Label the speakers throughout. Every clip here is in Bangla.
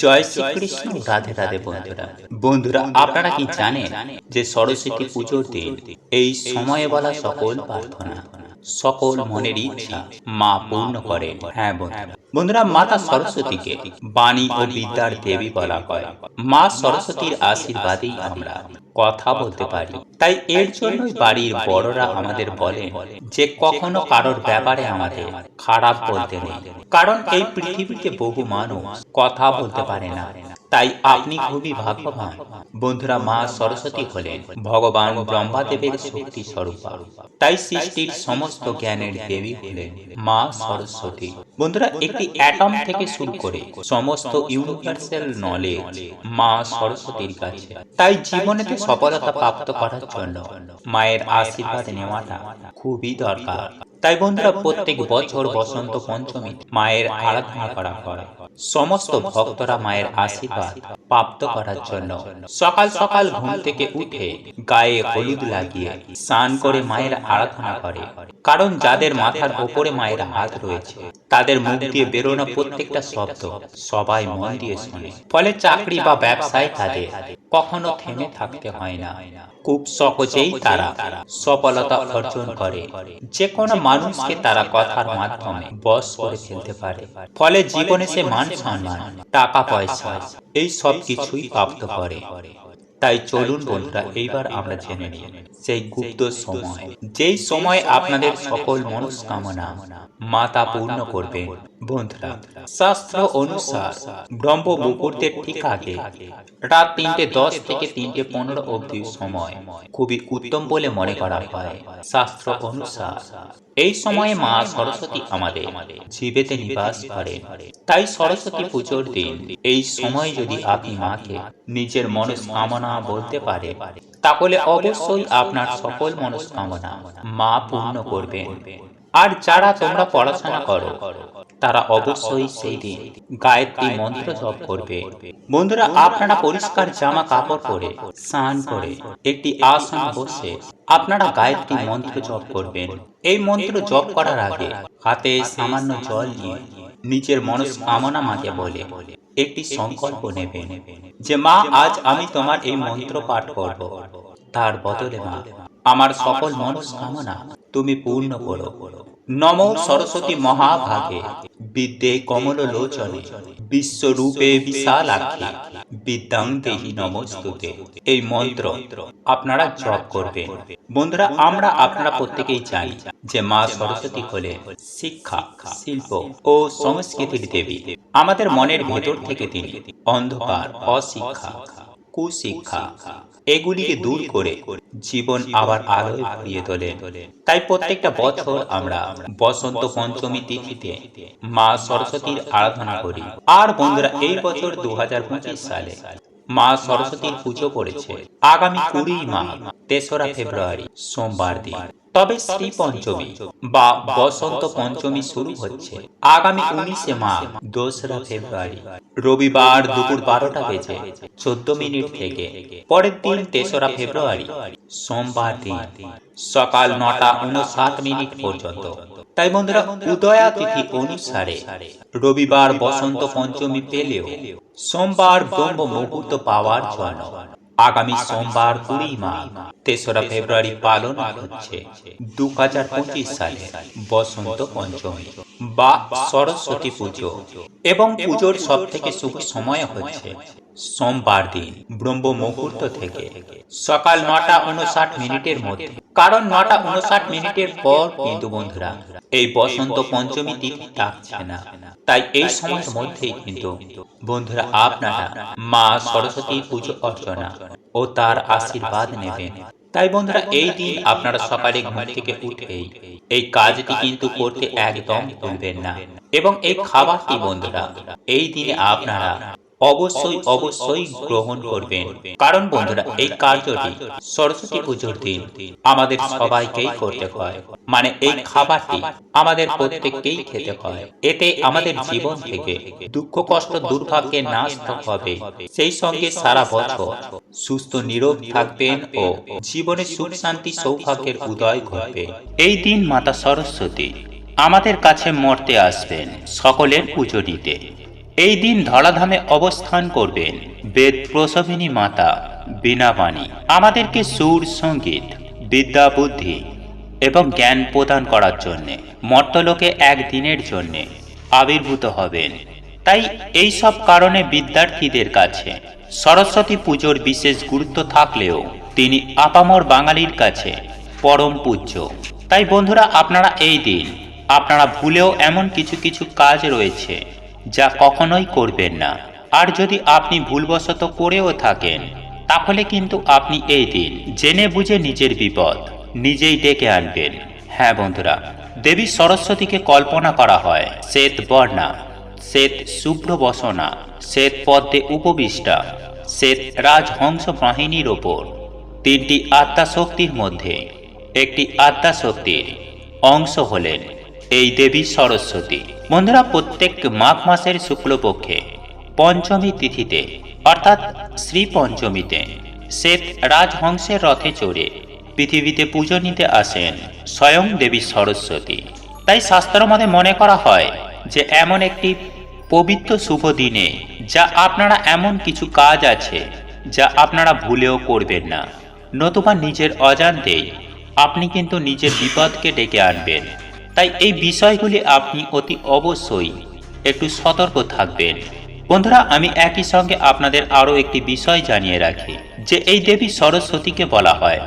Speaker 1: জয় শ্রীকৃষ্ণ, রাধে রাধে বন্ধুরা। বন্ধুরা, আপনারা কি জানেন যে সরস্বতী পুজোর দিন এই সময়ে বলা সকল প্রার্থনা? সকল মনের ইচ্ছা মা পূর্ণ করে। হ্যাঁ বন্ধুরা বন্ধুরা মাতা সরস্বতীকে বাণী ও বিদ্যার দেবী বলা হয়। মা সরস্বতীর আশীর্বাদেই আমরা কথা বলতে পারি। তাই এর জন্যই বাড়ির বড়রা আমাদের বলেন যে কখনো কারোর ব্যাপারে আমাদের খারাপ বলতে নেই। কারণ এই পৃথিবীতে বহু মানুষ কথা বলতে পারে না। তাই আপনি খুবই ভাগ্যবান। বন্ধুরা, মা সরস্বতী হলেন ভগবান ব্রহ্মাদেবের শক্তি স্বরূপা। তাই সৃষ্টির সমস্ত জ্ঞানের দেবী হলেন মা সরস্বতী। বন্ধুরা, একটি অ্যাটম থেকে শুরু করে সমস্ত ইউনিভার্সাল নলেজ মা সরস্বতীর কাছে। তাই জীবনেতে সফলতা প্রাপ্ত করার জন্য মায়ের আশীর্বাদ নেওয়াটা খুবই দরকার। তাই বন্ধুরা প্রত্যেক বছর বসন্ত পঞ্চমী মায়ের আরাধনা করা হয়। সমস্ত ভক্তরা মায়ের আশীর্বাদ প্রাপ্ত করার জন্য। সকাল সকাল ঘুম থেকে উঠে গায়ে হলুদ লাগিয়ে স্নান করে মায়ের আরাধনা করে। কারণ যাদের মাথার ওপরে মায়ের হাত রয়েছে তাদের মুখ দিয়ে বেরোনো প্রত্যেকটা শব্দ। সবাই মন দিয়ে শোনে। ফলে চাকরি বা ব্যবসায় তাদের কখনো থেমে থাকতে হয় না। খুব সহজেই তারা সফলতা অর্জন করে। যে কোনো মানুষকে তারা কথার মাধ্যমে বশ করে ফেলতে পারে। ফলে জীবনে সে মান সম্মান টাকা পয়সা এই সব কিছুই প্রাপ্ত করে। তাই চলুন বন্ধুরা এইবার আমরা জেনে নিই সেই গুপ্ত সময়। যেই সময় আপনাদের সকল মনস্কামনা মাতা পূর্ণ করবে বন্ধুরা শাস্ত্র অনুসার ব্রহ্ম মুহূর্তের ঠিক আগে রাত তিনটে দশ থেকে তিনটে পনেরো অবধি সময় খুবই উত্তম বলে মনে করা হয়। শাস্ত্র অনুসার। এই সময়ে মা সরস্বতী আমাদের জীবেতে নিবাস করেন। তাই সরস্বতী পুজোর দিন এই সময় যদি আপনি মাকে নিজের মনস্কামনা বলতে পারে তাহলে অবশ্যই আপনার সকল মনস্কামনা মা পূর্ণ করবেন। আর যারা তোমরা পড়াশোনা করো তারা অবশ্যই সেই দিন গায়ত্রী মন্ত্র জপ করবে। বন্ধুরা আপনারা পরিষ্কার জামা কাপড় পরে স্নান করে একটি আসন বসে আপনারা গায়ত্রী মন্ত্র জপ করবেন। এই মন্ত্র জপ করার আগে হাতে সামান্য জল নিয়ে নিজের মনস্কামনা মাকে বলে একটি সংকল্প নেবেন যে মা আজ আমি তোমার এই মন্ত্র পাঠ করব। তার বদলে মা আমার সকল মনস্কামনা। তুমি পূর্ণ করো। নম সরস্বতী মহাভাগে। বিদ্যে কমল লোচনে বিশ্বরূপে বিশাল আখি বিদ্যাং দেহি নমস্তুতে। এই মন্ত্র আপনারা জপ করবেন। বন্ধুরা আমরা আপনারা প্রত্যেকেই চাই যে মা সরস্বতী হলে শিক্ষা শিল্প ও সংস্কৃতির দেবী। আমাদের মনের ভেতর থেকে তিনি অন্ধকার অশিক্ষা। কুশিক্ষা। এগুলিকে দূর করে জীবন আবার আলোয় ভরিয়ে তোলে। তাই প্রত্যেকটা বছর আমরা বসন্ত পঞ্চমী তিথিতে মা সরস্বতীর আরাধনা করি। আর বন্ধুরা এই বছর দু হাজার পঁচিশ সালে মা সরস্বতীর পুজো পড়েছে। আগামী কুড়ি মা তেসরা ফেব্রুয়ারি সোমবার দিন। তবে শ্রী পঞ্চমী বা বসন্ত পঞ্চমী শুরু হচ্ছে। আগামী উনিশে মাঘ, দোসরা ফেব্রুয়ারি, রবিবার দুপুর বারোটা বেজে চোদ্দ মিনিট থেকে। পরের দিন তেসরা ফেব্রুয়ারি, সোমবার দিন, সকাল নটা উনষাট মিনিট পর্যন্ত। তাই বন্ধুরা, উদয়া তিথি অনুসারে রবিবার বসন্ত পঞ্চমী পেলেও সোমবার ব্রহ্ম মুহূর্ত পাওয়ার জন্য আগামী সোমবার কুড়ি মা তেসরা ফেব্রুয়ারি পালন হচ্ছে। দু হাজার পঁচিশ সালে বসন্ত পঞ্চমী বা সরস্বতী পুজো। এবং পুজোর সব থেকে শুভ সময় হচ্ছে সোমবার দিন, ব্রহ্ম মুহূর্ত থেকে। সকাল নটা উনষাট মিনিটের মধ্যে। কারণ নটা উনষাট মিনিটের পর কিন্তু বন্ধুরা, এই বসন্ত পঞ্চমী তিথি থাকছে না। তাই এই সময়ের মধ্যেই কিন্তু বন্ধুরা আপনারা মা সরস্বতীর পুজো অর্চনা ও তার আশীর্বাদ নেবেন। তাই বন্ধুরা, এই দিন আপনারা সকালে ঘুম থেকে উঠেই এই কাজটি কিন্তু করতে একদম ভুলবেন না। এবং এই খাবারটি বন্ধুরা, এই দিনে আপনারা অবশ্যই অবশ্যই গ্রহণ করবেন। কারণ বন্ধুরা এই কার্যটি সরস্বতী পুজোর দিন। আমাদের সবাইকেই করতে হয়। মানে এই খাবারটি আমাদের প্রত্যেককেই খেতে হয়। এতে আমাদের জীবন থেকে দুঃখ কষ্ট দুর্ভাগ্যে নাশ হবে। সেই সঙ্গে সারা বছর সুস্থ নিরোগ থাকবেন ও জীবনে সুখ শান্তি সৌভাগ্যের উদয় ঘটবে। এই দিন মাতা সরস্বতী আমাদের কাছে মরতে আসবেন। সকলের পুজো নিতে এই দিন ধরাধামে অবস্থান করবেন বেদ প্রসবিনী মাতা বীণাবাণী। আমাদেরকে সুর, সংগীত, বিদ্যা বুদ্ধি এবং জ্ঞান প্রদান করার জন্যে, মর্তলোকে একদিনের জন্যে আবির্ভূত হবেন। তাই এই সব কারণে বিদ্যার্থীদের কাছে সরস্বতী পুজোর বিশেষ গুরুত্ব থাকলেও তিনি আপামর বাঙালির কাছে পরম পূজ্য। তাই বন্ধুরা, আপনারা এই দিন, আপনারা ভুলেও এমন কিছু কিছু কাজ রয়েছে যা কখনোই করবেন না। আর যদি আপনি ভুলবশত করেও থাকেন, তাহলে কিন্তু আপনি এই দিন জেনে বুঝে নিজের বিপদ নিজেই ডেকে আনবেন। হ্যাঁ বন্ধুরা, দেবী সরস্বতীকে কল্পনা করা হয়, শ্বেত বর্ণা, শ্বেত শুভ্র বসনা শ্বেত পদ্মে উপবিষ্টা, শ্বেত রাজহংস বাহিনীর ওপর। তিনটি আত্মা শক্তির মধ্যে একটি আত্মা শক্তির অংশ হলেন এই দেবী সরস্বতী। বন্ধুরা, প্রত্যেক মাঘ মাসের শুক্লপক্ষে পঞ্চমী তিথিতে, অর্থাৎ শ্রী পঞ্চমীতে শ্বেত রাজহংসের রথে চড়ে পৃথিবীতে পুজো নিতে আসেন স্বয়ং দেবী সরস্বতী। তাই শাস্ত্র মতে মনে করা হয় যে, এমন একটি পবিত্র শুভ দিনে যা আপনারা এমন কিছু কাজ আছে যা আপনারা ভুলেও করবেন না। নতুবা নিজের অজান্তেই আপনি কিন্তু নিজের বিপদকে ডেকে আনবেন। তাই এই বিষয়গুলি আপনি অতি অবশ্যই একটু সতর্ক থাকবেন। বন্ধুরা, আমি একই সঙ্গে আপনাদের আরও একটি বিষয় জানিয়ে রাখি, যে এই দেবী সরস্বতীকে বলা হয়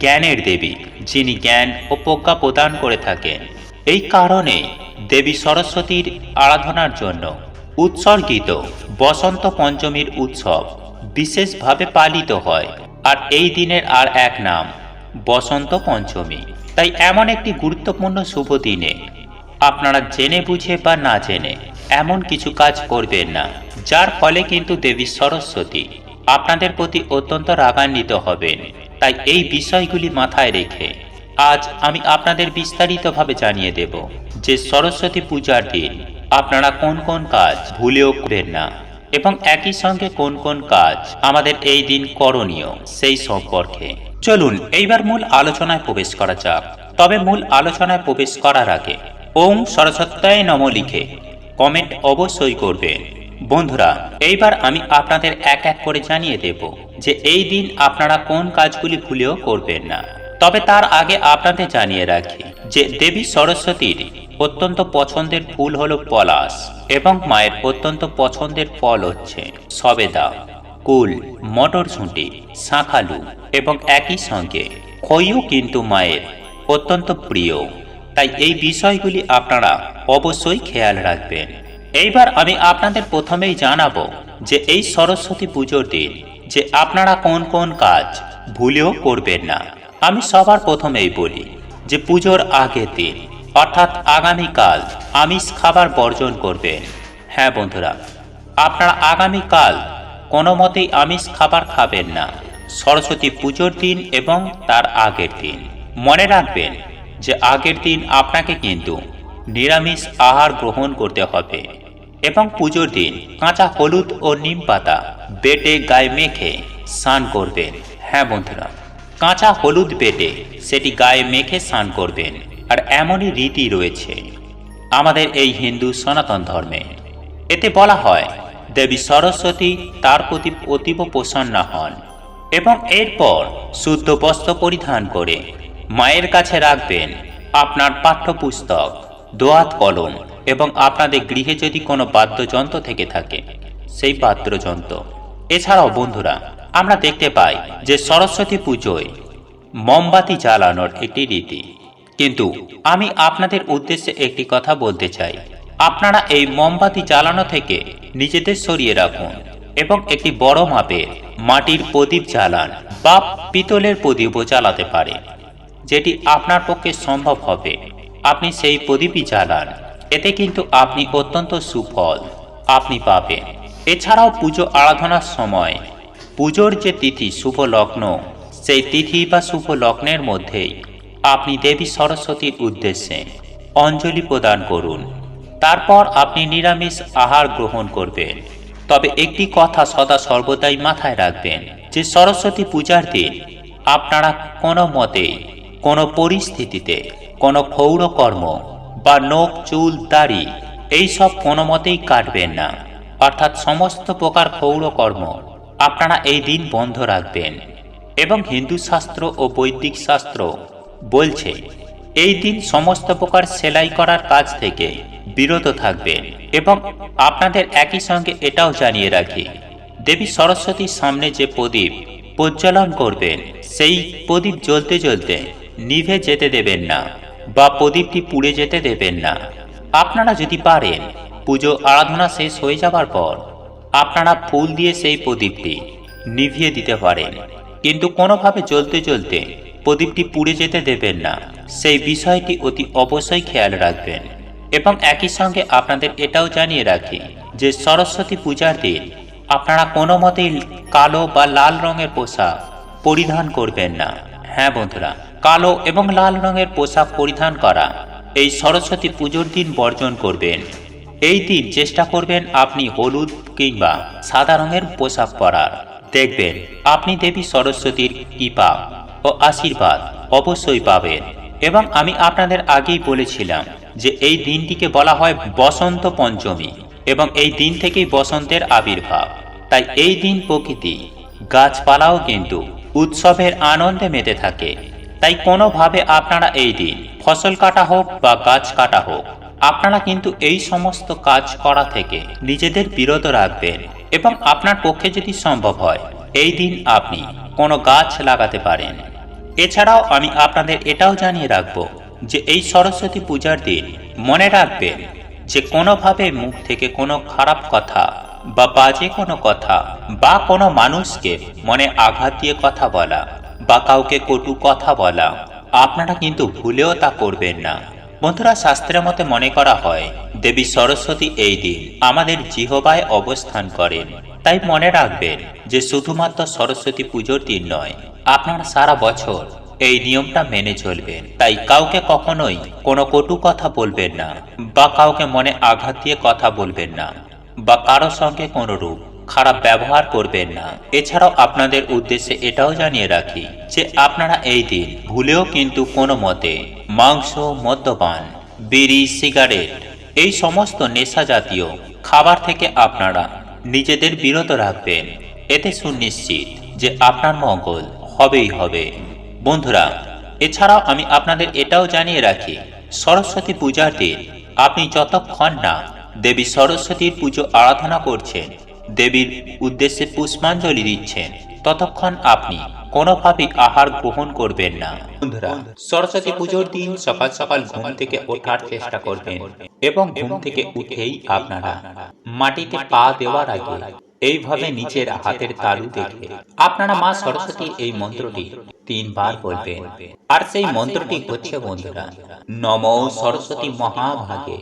Speaker 1: জ্ঞানের দেবী, যিনি জ্ঞান ও প্রজ্ঞা প্রদান করে থাকেন। এই কারণে দেবী সরস্বতীর আরাধনার জন্য উৎসর্গিত বসন্ত পঞ্চমীর উৎসব বিশেষভাবে পালিত হয়। আর এই দিনের আর এক নাম, বসন্ত পঞ্চমী। তাই এমন একটি গুরুত্বপূর্ণ শুভ দিনে আপনারা জেনে বুঝে বা না জেনে এমন কিছু কাজ করবেন না, যার ফলে কিন্তু দেবী সরস্বতী আপনাদের প্রতি অত্যন্ত রাগান্বিত হবেন। তাই এই বিষয়গুলি মাথায় রেখে আজ আমি আপনাদের বিস্তারিতভাবে জানিয়ে দেব যে সরস্বতী পূজার দিন আপনারা কোন কোন কাজ ভুলেও করবেন না এবং একই সঙ্গে কোন কোন কাজ আমাদের এই দিন করণীয় সেই সম্পর্কে। চলুন, এইবার মূল আলোচনায় প্রবেশ করা যাক। তবে মূল আলোচনায় প্রবেশ করার আগে ওম সরস্বত্যায় নম লিখে কমেন্ট অবশ্যই করবেন। বন্ধুরা, এইবার আমি আপনাদের এক এক করে জানিয়ে দেব যে এই দিন আপনারা কোন কাজগুলি ভুলেও করবেন না। তবে তার আগে আপনাদের জানিয়ে রাখি যে দেবী সরস্বতীর অত্যন্ত পছন্দের ফুল হলো পলাশ এবং মায়ের অত্যন্ত পছন্দের ফল হচ্ছে সবেদা। কুল মটরশুঁটি শাঁখালু এবং একই সঙ্গে খইও কিন্তু মায়ের অত্যন্ত প্রিয়। তাই এই বিষয়গুলি আপনারা অবশ্যই খেয়াল রাখবেন। এইবার আমি আপনাদের প্রথমেই জানাব যে এই সরস্বতী পুজোর দিন যে আপনারা কোন কোন কাজ ভুলেও করবেন না। আমি সবার প্রথমেই বলি যে পুজোর আগের দিন, অর্থাৎ আগামীকাল আমিষ খাবার বর্জন করবেন। হ্যাঁ বন্ধুরা, আপনারা আগামীকাল কোনো মতেই আমিষ খাবার খাবেন না। সরস্বতী পুজোর দিন এবং তার আগের দিন। মনে রাখবেন যে আগের দিন আপনাকে কিন্তু নিরামিষ আহার গ্রহণ করতে হবে এবং পুজোর দিন কাঁচা হলুদ ও নিম পাতা বেটে গায়ে মেখে স্নান করবেন। হ্যাঁ বন্ধুরা, কাঁচা হলুদ বেটে সেটি গায়ে মেখে স্নান করবেন। আর এমনই রীতি রয়েছে আমাদের এই হিন্দু সনাতন ধর্মে। এতে বলা হয় দেবী সরস্বতী তার প্রতি অতীব প্রসন্ন হন এবং এরপর শুদ্ধ বস্ত্র পরিধান করে মায়ের কাছে রাখবেন আপনার পাঠ্যপুস্তক, দোয়াত কলম এবং আপনাদের গৃহে যদি কোনো বাদ্যযন্ত্র থেকে থাকে, সেই বাদ্যযন্ত্র। এছাড়াও বন্ধুরা, আমরা দেখতে পাই যে সরস্বতী পুজোয় মোমবাতি জ্বালানোর একটি রীতি। কিন্তু আমি আপনাদের উদ্দেশ্যে একটি কথা বলতে চাই। আপনারা এই মোমবাতি জ্বালানো থেকে নিজেদের সরিয়ে রাখুন এবং একটি বড় মাপের মাটির প্রদীপ জ্বালান বা পিতলের প্রদীপও জ্বালাতে পারেন যেটি আপনার পক্ষে সম্ভব হবে। আপনি সেই প্রদীপই জ্বালান, এতে কিন্তু আপনি অত্যন্ত সুফল আপনি পাবেন। এছাড়াও পুজো আরাধনার সময় পুজোর যে তিথি শুভ লগ্ন, সেই তিথি বা শুভ লগ্নের মধ্যেই আপনি দেবী সরস্বতীর উদ্দেশ্যে অঞ্জলি প্রদান করুন। তারপর আপনি নিরামিষ আহার গ্রহণ করবেন। তবে একটি কথা সদা সর্বদাই মাথায় রাখবেন যে সরস্বতী পূজার দিন আপনারা কোনো মতেই কোনো পরিস্থিতিতে, কোনো ক্ষৌরকর্ম বা নখ, চুল, দাড়ি এইসব কোনো মতেই কাটবেন না। অর্থাৎ সমস্ত প্রকার ক্ষৌর কর্ম আপনারা এই দিন বন্ধ রাখবেন। এবং হিন্দু শাস্ত্র ও বৈদিক শাস্ত্র বলছে, এই দিন সমস্ত প্রকার সেলাই করার কাজ থেকে বিরত থাকবেন এবং আপনাদের একই সঙ্গে এটাও জানিয়ে রাখি, দেবী সরস্বতীর সামনে যে প্রদীপ প্রজ্বলন করবেন সেই প্রদীপ জ্বলতে জ্বলতে নিভে যেতে দেবেন না বা প্রদীপটি পুড়ে যেতে দেবেন না। আপনারা যদি পারেন, পুজো আরাধনা শেষ হয়ে যাবার পর আপনারা ফুল দিয়ে সেই প্রদীপটি নিভিয়ে দিতে পারেন। কিন্তু কোনোভাবে জ্বলতে জ্বলতে প্রদীপটি পুড়ে যেতে দেবেন না, সেই বিষয়টি অতি অবশ্যই খেয়াল রাখবেন। এবং একই সঙ্গে আপনাদের এটাও জানিয়ে রাখি যে সরস্বতী পূজার দিন আপনারা কোনো মতেই কালো বা লাল রঙের পোশাক পরিধান করবেন না। হ্যাঁ বন্ধুরা, কালো এবং লাল রঙের পোশাক পরিধান করা এই সরস্বতী পুজোর দিন বর্জন করবেন। এই দিন চেষ্টা করবেন আপনি হলুদ কিংবা সাদা রঙের পোশাক পরার। দেখবেন আপনি দেবী সরস্বতীর কৃপা ও আশীর্বাদ অবশ্যই পাবেন। এবং আমি আপনাদের আগেই বলেছিলাম যে এই দিনটিকে বলা হয় বসন্ত পঞ্চমী এবং এই দিন থেকেই বসন্তের আবির্ভাব। তাই এই দিন প্রকৃতি, গাছপালাও কিন্তু উৎসবের আনন্দে মেতে থাকে। তাই কোনোভাবে আপনারা এই দিন ফসল কাটা হোক বা গাছ কাটা হোক, আপনারা কিন্তু এই সমস্ত কাজ করা থেকে নিজেদের বিরত রাখবেন এবং আপনার পক্ষে যদি সম্ভব হয়, এই দিন আপনি কোনো গাছ লাগাতে পারেন। এছাড়াও আমি আপনাদের এটাও জানিয়ে রাখব যে এই সরস্বতী পূজার দিন মনে রাখবেন যে কোনোভাবে মুখ থেকে কোনো খারাপ কথা বা বাজে কোনো কথা বা কোনো মানুষকে মনে আঘাত দিয়ে কথা বলা বা কাউকে কটু কথা বলা, আপনারা কিন্তু ভুলেও তা করবেন না। বন্ধুরা, শাস্ত্রের মতে মনে করা হয়, দেবী সরস্বতী এই দিন আমাদের জিহবায় অবস্থান করেন। তাই মনে রাখবেন যে শুধুমাত্র সরস্বতী পুজোর দিন নয়, আপনারা সারা বছর এই নিয়মটা মেনে চলবেন। তাই কাউকে কখনোই কোনো কটু কথা বলবেন না, বা কাউকে মনে আঘাত দিয়ে কথা বলবেন না, বা কারও সঙ্গে কোনো রূপ খারাপ ব্যবহার করবেন না। এছাড়াও আপনাদের উদ্দেশ্যে এটাও জানিয়ে রাখি যে আপনারা এই দিন ভুলেও কিন্তু কোনো মতে মাংস, মদ্যপান, বিড়ি, সিগারেট, এই সমস্ত নেশা জাতীয় খাবার থেকে আপনারা নিজেদের বিরত রাখবেন। এতে সুনিশ্চিত যে আপনার মঙ্গল হবেই হবে। বন্ধুরা, এছাড়াও আমি আপনাদের এটাও জানিয়ে রাখি, সরস্বতী দিন আপনি যতক্ষণ না দেবী সরস্বতীর পুজো আরাধনা করছেন, দেবীর উদ্দেশ্যে পুষ্পাঞ্জলি দিচ্ছেন, ততক্ষণ আপনি কোনোভাবেই আহার গ্রহণ করবেন না। বন্ধুরা, সরস্বতী পুজোর দিন সকাল সকাল ঘুম থেকে ওঠার চেষ্টা করবেন এবং ঘুম থেকে উঠেই আপনারা মাটিতে পা দেওয়ার আগে এইভাবে নিচের হাতের তালু দেখে আপনারা মা সরস্বতীর এই মন্ত্রটি তিনবার বলবেন। আর সেই মন্ত্রটি হচ্ছে বন্ধুরা নম সরস্বতী মহাভাগে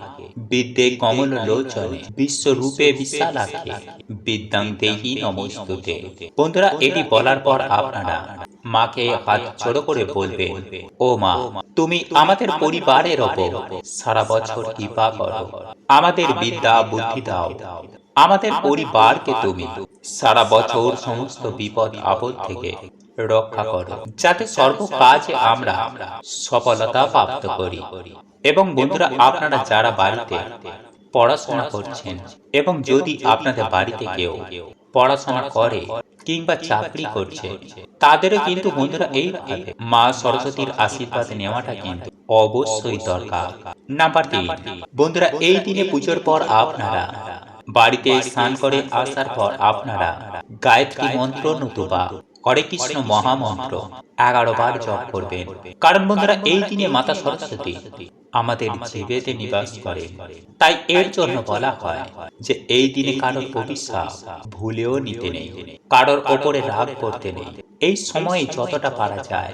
Speaker 1: বিদ্যে কমল লোচনে বিশ্বরূপে বিশালাখে বিদ্যাং দেহি নমস্তুতে। বন্ধুরা এটি বলার পর আপনারা মাকে হাত জড়ো করে বলবে ও মা তুমি আমাদের পরিবারের ওপর সারা বছর কৃপা করো। আমাদের বিদ্যা বুদ্ধি দাও। আমাদের পরিবারকে তুমি সারা বছর সমস্ত বিপদ, আপদ থেকে রক্ষা করো, যাতে সর্ব কাজে আমরা সফলতা প্রাপ্ত করি। এবং বন্ধুরা, আপনারা যারা বাড়িতে পড়াশোনা করছেন এবং যদি আপনাদের বাড়িতে কেউ পড়াশোনা করে কিংবা চাকরি করছে, তাদেরও কিন্তু বন্ধুরা এইভাবে মা সরস্বতীর আশীর্বাদ নেওয়াটা কিন্তু অবশ্যই দরকার। নাম্বার তিন বন্ধুরা, এই দিনে পুজোর পর আপনারা বাড়িতে স্নান করে আসার পর আপনারা গায়ত্রী মন্ত্র নতুবা হরে কৃষ্ণ মহামন্ত্র এগারো বার জপ করবেন। কারণ বন্ধুরা এই দিনে মাতা সরস্বতী। আমাদের জীবেতে নিবাস করে। তাই এর জন্য বলা হয় যে এই দিনে কারোর অভিশাপ ভুলেও নিতে নেই। কারোর ওপরে রাগ করতে নেই। এই সময়ে যতটা পারা যায়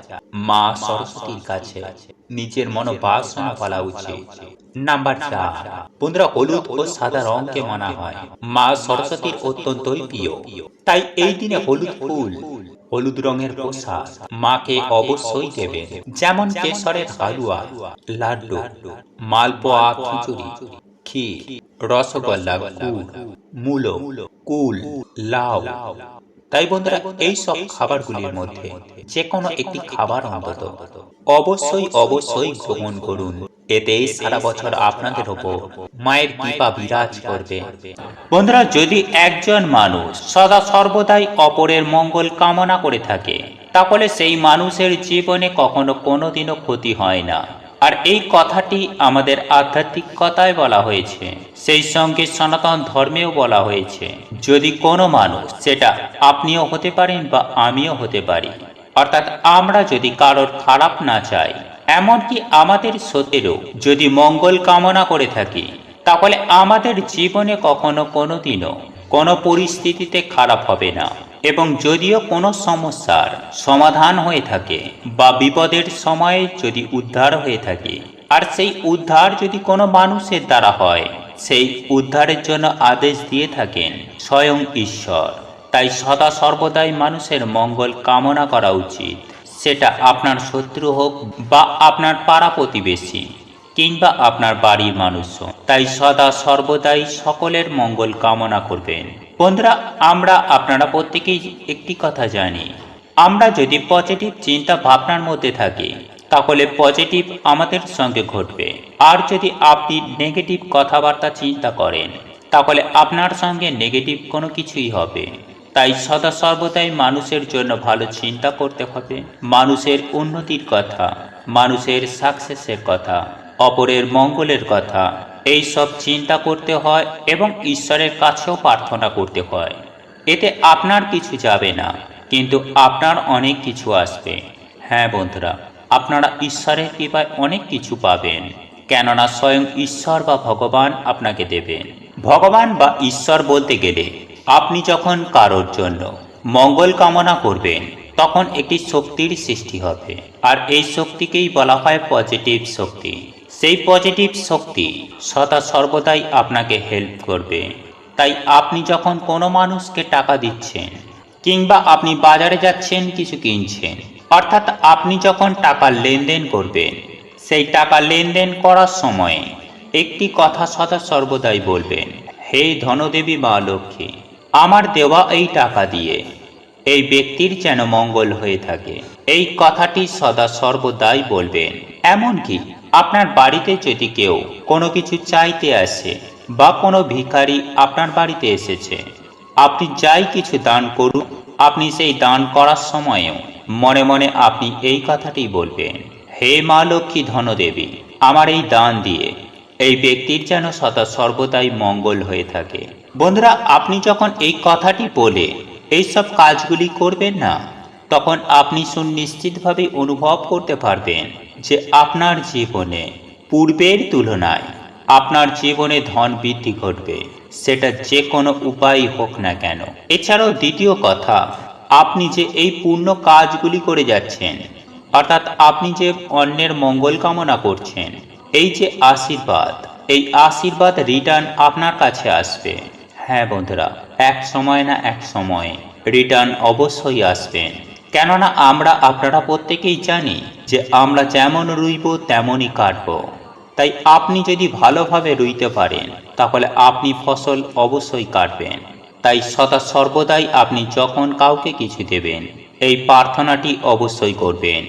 Speaker 1: মা সরস্বতীর কাছে নিজের মনোবাসনা বলা উচিত। নাম্বার চার বন্ধুরা হলুদ ও সাদা রংকে মানা হয়। মা সরস্বতীর অত্যন্তই প্রিয়। তাই এই দিনে হলুদ ফুল হলুদ রঙের পোশাক মাকে অবশ্যই দেবেন। যেমন কেশরের হালুয়া, লাড্ডু, মালপোয়া খিচুড়ি, ক্ষীর, রসগোল্লা মূলো, কুল, লাউ। তাই বন্ধুরা এই সব খাবারগুলির মধ্যে যে কোনো একটি খাবার অন্তত অবশ্যই অবশ্যই গ্রহণ করুন। এতেই সারা বছর আপনাদের ওপর মায়ের কৃপা বিরাজ করবে। বন্ধুরা যদি একজন মানুষ সদা সর্বদাই অপরের মঙ্গল কামনা করে থাকে তাহলে সেই মানুষের জীবনে কখনো কোনোদিনও ক্ষতি হয় না। আর এই কথাটি আমাদের আধ্যাত্মিকতায় বলা হয়েছে সেই সঙ্গে সনাতন ধর্মেও বলা হয়েছে যদি কোনো মানুষ সেটা আপনিও হতে পারেন বা আমিও হতে পারি অর্থাৎ আমরা যদি কারোর খারাপ না চাই এমনকি আমাদের সত্যেরও যদি মঙ্গল কামনা করে থাকি, তাহলে আমাদের জীবনে কখনো কোনোদিনও কোনো পরিস্থিতিতে খারাপ হবে না। এবং যদিও কোনো সমস্যার সমাধান হয়ে থাকে বা বিপদের সময়ে যদি উদ্ধার হয়ে থাকে, আর সেই উদ্ধার যদি কোনো মানুষের দ্বারা হয়, সেই উদ্ধারের জন্য আদেশ দিয়ে থাকেন স্বয়ং ঈশ্বর। তাই সদা সর্বদাই মানুষের মঙ্গল কামনা করা উচিত। সেটা আপনার শত্রু হোক বা আপনার পাড়া প্রতিবেশী কিংবা আপনার বাড়ির মানুষও। তাই সদা সর্বদাই সকলের মঙ্গল কামনা করবেন। বন্ধুরা, আমরা আপনারা প্রত্যেকেই একটি কথা জানি। আমরা যদি পজিটিভ চিন্তা ভাবনার মধ্যে থাকি, তাহলে পজিটিভ আমাদের সঙ্গে ঘটবে। আর যদি আপনি নেগেটিভ কথাবার্তা চিন্তা করেন, তাহলে আপনার সঙ্গে নেগেটিভ কোনো কিছুই হবে। তাই সদা সর্বদাই মানুষের জন্য ভালো চিন্তা করতে হবে। মানুষের উন্নতির কথা, মানুষের সাকসেসের কথা, অপরের মঙ্গলের কথা, এই সব চিন্তা করতে হয় এবং ঈশ্বরের কাছেও প্রার্থনা করতে হয়। এতে আপনার কিছু যাবে না, কিন্তু আপনার অনেক কিছু আসবে। হ্যাঁ বন্ধুরা, আপনারা ঈশ্বরের কৃপায় অনেক কিছু পাবেন, কেননা স্বয়ং ঈশ্বর বা ভগবান আপনাকে দেবেন। ভগবান বা ঈশ্বর বলতে গেলে আপনি যখন কারোর জন্য মঙ্গল কামনা করবেন, তখন একটি শক্তির সৃষ্টি হবে। আর এই শক্তিকেই বলা হয় পজিটিভ শক্তি। সেই পজিটিভ শক্তি সদা সর্বদাই আপনাকে হেল্প করবে। তাই আপনি যখন কোনো মানুষকে টাকা দিচ্ছেন, কিংবা আপনি বাজারে যাচ্ছেন কিছু কিনছেন, অর্থাৎ আপনি যখন টাকা লেনদেন করবেন, সেই টাকা লেনদেন করার সময় একটি কথা সদা সর্বদাই বলবেন, হে ধনদেবী মা লক্ষ্মী আমার দেওয়া এই টাকা দিয়ে। এই ব্যক্তির যেন মঙ্গল হয়ে থাকে। এই কথাটি সদা সর্বদাই বলবেন। এমনকি আপনার বাড়িতে যদি কেউ কোনো কিছু চাইতে আসে বা কোনো ভিখারি আপনার বাড়িতে এসেছে, আপনি যাই কিছু দান করুন, আপনি সেই দান করার সময়েও মনে মনে আপনি এই কথাটি বলবেন, হে মা লক্ষ্মী ধনদেবী, আমার এই দান দিয়ে এই ব্যক্তির যেন সদা সর্বদাই মঙ্গল হয়ে থাকে। বন্ধুরা, আপনি যখন এই কথাটি বলে এইসব কাজগুলি করবেন না, তখন আপনি সুনিশ্চিতভাবে অনুভব করতে পারবেন যে আপনার জীবনে পূর্বের তুলনায় আপনার জীবনে ধন বৃদ্ধি ঘটবে। সেটা যে কোনো উপায় হোক না কেন। এছাড়াও দ্বিতীয় কথা, আপনি যে এই পূর্ণ কাজগুলি করে যাচ্ছেন, অর্থাৎ আপনি যে অন্যের মঙ্গল কামনা করছেন এই যে আশীর্বাদ, এই আশীর্বাদ রিটার্ন আপনার কাছে আসবে। হ্যাঁ বন্ধুরা, এক সময় না এক সময় রিটার্ন অবশ্যই আসবেন কেননা আমরা আপনারা প্রত্যেকেই জানি যে আমরা যেমন রুইব তেমনই কাটব। তাই আপনি যদি ভালোভাবে রুইতে পারেন, তাহলে আপনি ফসল অবশ্যই কাটবেন। তাই সদা সর্বদাই আপনি যখন কাউকে কিছু দেবেন, এই প্রার্থনাটি অবশ্যই করবেন।